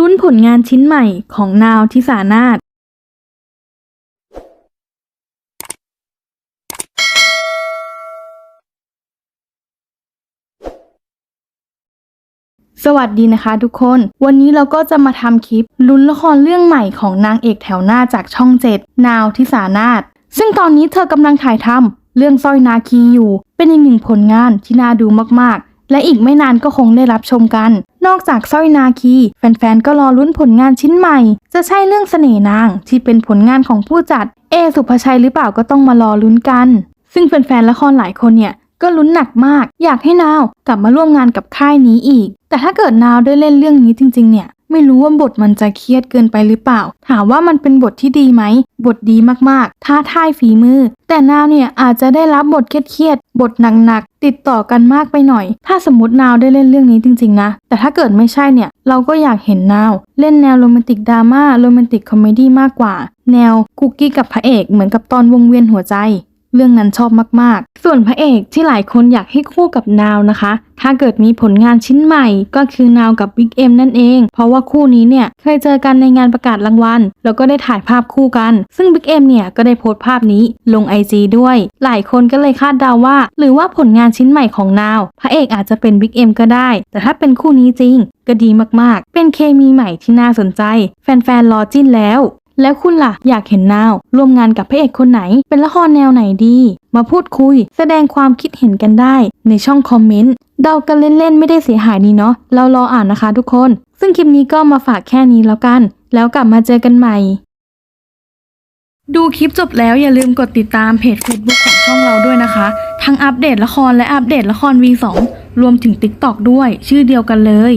ลุ้นผลงานชิ้นใหม่ของนาวทิสานาถสวัสดีนะคะทุกคน วันนี้เราก็จะมาทำคลิปลุ้นละครเรื่องใหม่ของนางเอกแถวหน้าจากช่องเจ็ดนาวทิสานาถซึ่งตอนนี้เธอกำลังถ่ายทำเรื่องสร้อยนาคีอยู่ เป็นอีกหนึ่งผลงานที่น่าดูมากๆ และอีกไม่นานก็คงได้รับชมกัน นอกจากสร้อยนาคี แฟนๆ ก็รอลุ้นผลงานชิ้นใหม่ จะใช่เรื่องเสน่ห์นางที่เป็นผลงานของผู้จัด เอสุภชัยหรือเปล่าก็ต้องมารอลุ้นกัน ซึ่งแฟนๆละครหลายคนเนี่ย ก็ลุ้นหนักมาก อยากให้นาวกลับมาร่วมงานกับค่ายนี้อีก แต่ถ้าเกิดนาวได้เล่นเรื่องนี้จริง ๆ เนี่ย ไม่รู้ว่าบทมันจะเครียดเกินไปหรือเปล่า ถามว่ามันเป็นบทที่ดีไหม บทดีมากๆ ท้าทายฝีมือ แต่นาวเนี่ยอาจจะได้รับบทเครียดๆ บทหนักๆ ติดต่อกันมากไปหน่อย ถ้าสมมตินาวได้เล่นเรื่องนี้จริง ๆ นะ แต่ถ้าเกิดไม่ใช่เนี่ย เราก็อยากเห็นนาว เล่นแนวโรแมนติกดราม่า โรแมนติกคอมเมดี้มากกว่า แนวคุกกี้กับพระเอกเหมือนกับตอนวงเวียนหัวใจ เรื่องนั้นชอบมากๆ ส่วนพระเอกที่หลายคนอยากให้คู่กับนาวนะคะ ถ้าเกิดมีผลงานชิ้นใหม่ก็คือนาวกับบิ๊กเอ็มนั่นเอง เพราะว่าคู่นี้เนี่ยเคยเจอกันในงานประกาศรางวัล แล้วก็ได้ถ่ายภาพคู่กัน ซึ่งบิ๊กเอ็มเนี่ยก็ได้โพสต์ภาพนี้ลง IG ด้วย หลายคนก็เลยคาดเดาว่า หรือว่าผลงานชิ้นใหม่ของนาว พระเอกอาจจะเป็นบิ๊กเอ็มก็ได้ แต่ถ้าเป็นคู่นี้จริง ก็ดีมากๆ เป็นเคมีใหม่ที่น่าสนใจ แฟนๆรอจิ้นแล้ว แล้วคุณล่ะ อยากเห็นนาว ร่วมงานกับพระเอกคนไหน เป็นละครแนวไหนดี มาพูดคุย แสดงความคิดเห็นกันได้ ในช่องคอมเมนต์เดากันเล่นๆ ไม่ได้เสียหายนี่เนาะเรารออ่านนะคะทุกคน ซึ่งคลิปนี้ก็มาฝากแค่นี้แล้วกัน แล้วกลับมาเจอกันใหม่ ดูคลิปจบแล้วอย่าลืมกดติดตามเพจ Facebook ของช่องเราด้วยนะคะ ทั้งอัปเดตละครและอัปเดตละคร V2 รวมถึง TikTok ด้วย ชื่อเดียวกันเลย